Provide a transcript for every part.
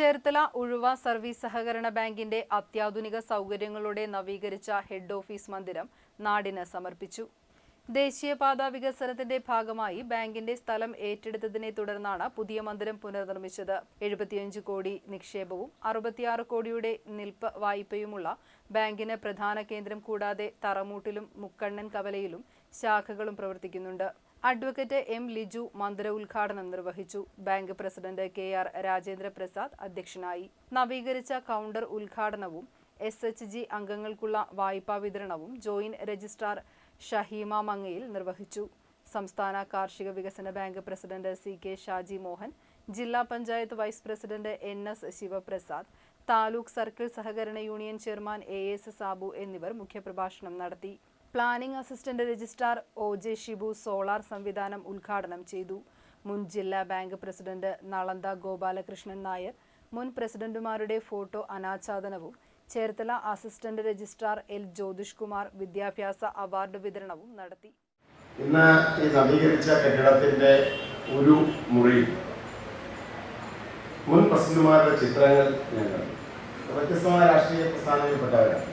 Cherthala Uzhuva service സഹകരണ ബാങ്കിന്റെ അത്യാധുനിക സൗകര്യങ്ങളോടെ നവീകരിച്ച ഹെഡ് ഓഫീസ് മന്ദിരം നാടിന് സമർപ്പിച്ചു. ദേശീയപാത വികസനത്തിന്റെ ഭാഗമായി ബാങ്കിന്റെ സ്ഥലം ഏറ്റെടുത്തതിനെ തുടർന്നാണ് പുതിയ മന്ദിരം പുനർനിർമ്മിച്ചത്. എഴുപത്തിയഞ്ച് കോടി നിക്ഷേപവും അറുപത്തിയാറ് കോടിയുടെ നിൽപ്പ് വായ്പയുമുള്ള ബാങ്കിന് പ്രധാന കേന്ദ്രം കൂടാതെ തറമൂട്ടിലും മുക്കണ്ണൻ കവലയിലും ശാഖകളും പ്രവർത്തിക്കുന്നുണ്ട്. അഡ്വക്കേറ്റ് എം ലിജു മന്ദിര ഉദ്ഘാടനം നിർവഹിച്ചു. Bank president K R Rajendra Prasad അധ്യക്ഷനായി. നവീകരിച്ച കൗണ്ടർ ഉദ്ഘാടനവും എസ് എച്ച് ജി അംഗങ്ങൾക്കുള്ള വായ്പാ വിതരണവും ജോയിന്റ് രജിസ്ട്രാർ ഷഹീമ മങ്ങയിൽ നിർവഹിച്ചു. സംസ്ഥാന കാർഷിക വികസന bank president C K Shaji Mohan ജില്ലാ panchayat vice president N S Sivaprasad taluk circle സഹകരണ union chairman A S Sabu എന്നിവർ മുഖ്യപ്രഭാഷണം നടത്തി. Planning assistant registrar O J Shibu solar സംവിധാനം ഉദ്ഘാടനം ചെയ്തു. മുൻ ജില്ലാ ബാങ്ക് പ്രസിഡന്റ് നളന്ദ ഗോപാലകൃഷ്ണൻ നായർ മുൻ പ്രസിഡന്റുമാരുടെ photo അനാച്ഛാദനവും Cherthala assistant registrar L Jyothish Kumar വിദ്യാഭ്യാസ അവാർഡ് വിതരണവും നടത്തി. ഇന്ന് ഈ നവീകരിച്ച കെട്ടിടത്തിന്റെ ഒരു മുറി മുൻ പ്രസിഡന്റുമാരുടെ ചിത്രങ്ങൾ ഞാൻ കണ്ടു. വ്യത്യസ്തമായ രാഷ്ട്രീയ പ്രസ്ഥാനങ്ങളിൽപ്പെട്ടവരാണ്.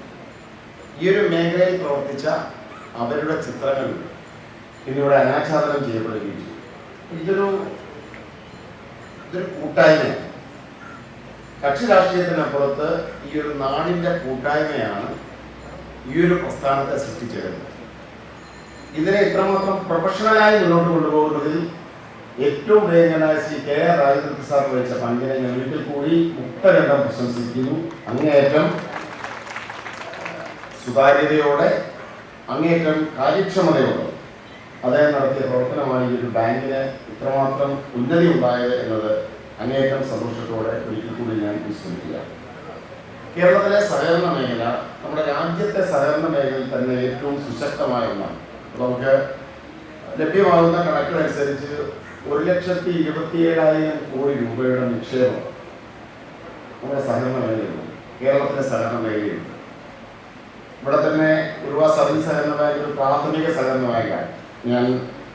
ഈ ഒരു മേഖലയിൽ പ്രവർത്തിച്ച അവരുടെ ചിത്രങ്ങൾ ഇന്നിവിടെ അനാച്ഛാദനം ചെയ്യപ്പെടുകയും ഇതൊരു ഇതൊരു കൂട്ടായ്മ കക്ഷി രാഷ്ട്രീയത്തിനപ്പുറത്ത് ഈ ഒരു നാടിന്റെ കൂട്ടായ്മയാണ് ഈ ഒരു പ്രസ്ഥാനത്തെ സൃഷ്ടിച്ചത്. ഇതിനെ ഇത്രമാത്രം പ്രൊഫഷണലായി മുന്നോട്ട് കൊണ്ടുപോകുന്നതിൽ ഏറ്റവും വേഗനായ ശ്രീ കെ ആർ രാജേന്ദ്ര പ്രസാദ് വഹിച്ച പങ്കിനെ ഞാൻ ഒരിക്കൽ കൂടി മുക്തരംഗം പ്രശംസിക്കുന്നു. അങ്ങേയറ്റം സുതാര്യതയോടെ അങ്ങേയറ്റം കാര്യക്ഷമതയോടെ അദ്ദേഹം നടത്തിയ പ്രവർത്തനമാണ് ഈ ഒരു ബാങ്കിന് ഇത്രമാത്രം ഉന്നതി ഉണ്ടായത് എന്നത് അങ്ങേയറ്റം സന്തോഷത്തോടെ ഒരിക്കൽ കൂടി ഞാൻ വിശ്രമിക്കുക കേരളത്തിലെ സഹകരണ മേഖല നമ്മുടെ രാജ്യത്തെ സഹകരണ മേഖലയിൽ തന്നെ ഏറ്റവും സുശക്തമായ ഒന്നാണ്. നമുക്ക് ലഭ്യമാകുന്ന കണക്കിനനുസരിച്ച് ഒരു ലക്ഷത്തി ഇരുപത്തി ഏഴായിരം കോടി രൂപയുടെ നിക്ഷേപം നമ്മുടെ സഹകരണ മേഖലയിലുണ്ട് കേരളത്തിലെ സഹകരണ മേഖലയിലുണ്ട് ഇവിടെ തന്നെ ഒരു സർവീസ് സഹകരണ ഒരു പ്രാഥമിക സഹകരണ ഞാൻ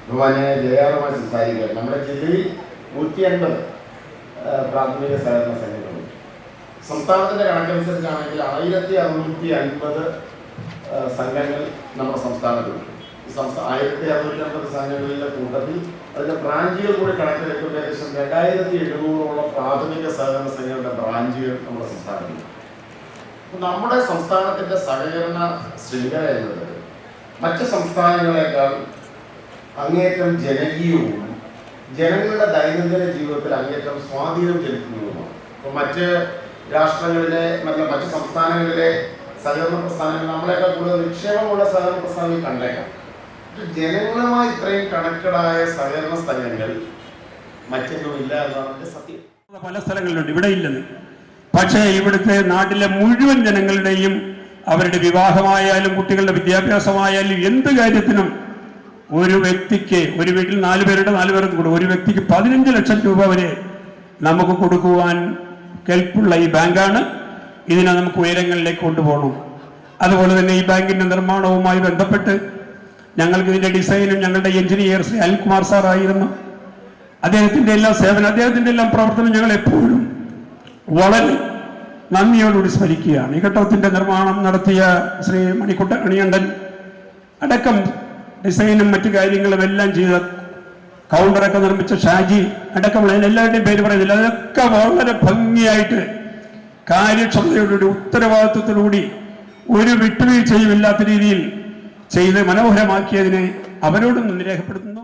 ഭഗവാനെ ജയാറുമായി സംസാരിക്കുക നമ്മുടെ ജില്ലയിൽ നൂറ്റി അൻപത് പ്രാഥമിക സഹകരണ സംഘങ്ങളുണ്ട്. സംസ്ഥാനത്തിന്റെ കണക്കനുസരിച്ചാണെങ്കിൽ ആയിരത്തി അറുന്നൂറ്റി അൻപത് സംഘങ്ങൾ നമ്മുടെ സംസ്ഥാനത്തുണ്ട്. സംസ്ഥാന ആയിരത്തി അറുന്നൂറ്റി അൻപത് സംഘങ്ങളിലെ കൂട്ടത്തിൽ അതിന്റെ ബ്രാഞ്ചുകൾ കൂടി കണക്കിലെടുക്കുമ്പോൾ ഏകദേശം രണ്ടായിരത്തി എഴുന്നൂറോളം പ്രാഥമിക സഹകരണ സംഘങ്ങളുടെ ബ്രാഞ്ചുകൾ നമ്മുടെ സംസ്ഥാനത്തുണ്ട്. നമ്മുടെ സംസ്ഥാനത്തിന്റെ സഹകരണ ശൃംഖല എന്നത് മറ്റ് സംസ്ഥാനങ്ങളെക്കാൾ അങ്ങേറ്റം ജനകീയവും ജനങ്ങളുടെ ദൈനംദിന ജീവിതത്തിൽ അങ്ങേറ്റം സ്വാധീനം ചെലുത്തുന്നതുമാണ്. മറ്റ് രാഷ്ട്രങ്ങളിലെ മറ്റ് മറ്റ് സംസ്ഥാനങ്ങളിലെ സഹകരണ പ്രസ്ഥാനങ്ങൾ നമ്മളെക്കാൾ കൂടുതൽ നിക്ഷേപമുള്ള സഹകരണ പ്രസ്ഥാനങ്ങൾ കണ്ടേക്കാം. ജനങ്ങളുമായി ഇത്രയും കണക്റ്റഡായ സഹകരണ സ്ഥലങ്ങൾ മറ്റൊന്നുമില്ല എന്നാണ് സത്യം. പല സ്ഥലങ്ങളിലുണ്ട്. ഇവിടെ ഇല്ലെന്ന്. പക്ഷേ ഇവിടുത്തെ നാട്ടിലെ മുഴുവൻ ജനങ്ങളുടെയും അവരുടെ വിവാഹമായാലും കുട്ടികളുടെ വിദ്യാഭ്യാസമായാലും എന്ത് കാര്യത്തിനും ഒരു വ്യക്തിക്ക് ഒരു വീട്ടിൽ നാല് പേരുടെ നാല് പേർക്ക് കൊടുക്കും ഒരു വ്യക്തിക്ക് പതിനഞ്ച് ലക്ഷം രൂപ വരെ നമുക്ക് കൊടുക്കുവാൻ കെൽപ്പുള്ള ഈ ബാങ്കാണ്. ഇതിനെ നമുക്ക് ഉയരങ്ങളിലേക്ക് കൊണ്ടുപോകണം. അതുപോലെ തന്നെ ഈ ബാങ്കിന്റെ നിർമ്മാണവുമായി ബന്ധപ്പെട്ട് ഞങ്ങൾക്ക് ഇതിന്റെ ഡിസൈനും ഞങ്ങളുടെ എഞ്ചിനീയർ ശ്രീ അനിൽകുമാർ സാർ ആയിരുന്നു. അദ്ദേഹത്തിന്റെ എല്ലാ സേവനം അദ്ദേഹത്തിന്റെ എല്ലാം പ്രവർത്തനം ഞങ്ങൾ എപ്പോഴും വളരെ നന്ദിയോടുകൂടി സ്മരിക്കുകയാണ്. ഈ ഘട്ടത്തിന്റെ നിർമ്മാണം നടത്തിയ ശ്രീ മണിക്കുട്ട അണിയണ്ടൻ അടക്കം ഡിസൈനും മറ്റു കാര്യങ്ങളും എല്ലാം ചെയ്ത കൗണ്ടറൊക്കെ നിർമ്മിച്ച ഷാജി അടക്കമുള്ള എല്ലാവരുടെയും പേര് പറയുന്നില്ല. അതൊക്കെ വളരെ ഭംഗിയായിട്ട് കാര്യക്ഷമതയോടുകൂടി ഉത്തരവാദിത്വത്തോടുകൂടി ഒരു വിട്ടുവീഴ്ചയും ഇല്ലാത്ത രീതിയിൽ ചെയ്ത് മനോഹരമാക്കിയതിനെ അവരോടും നന്ദി രേഖപ്പെടുത്തുന്നു.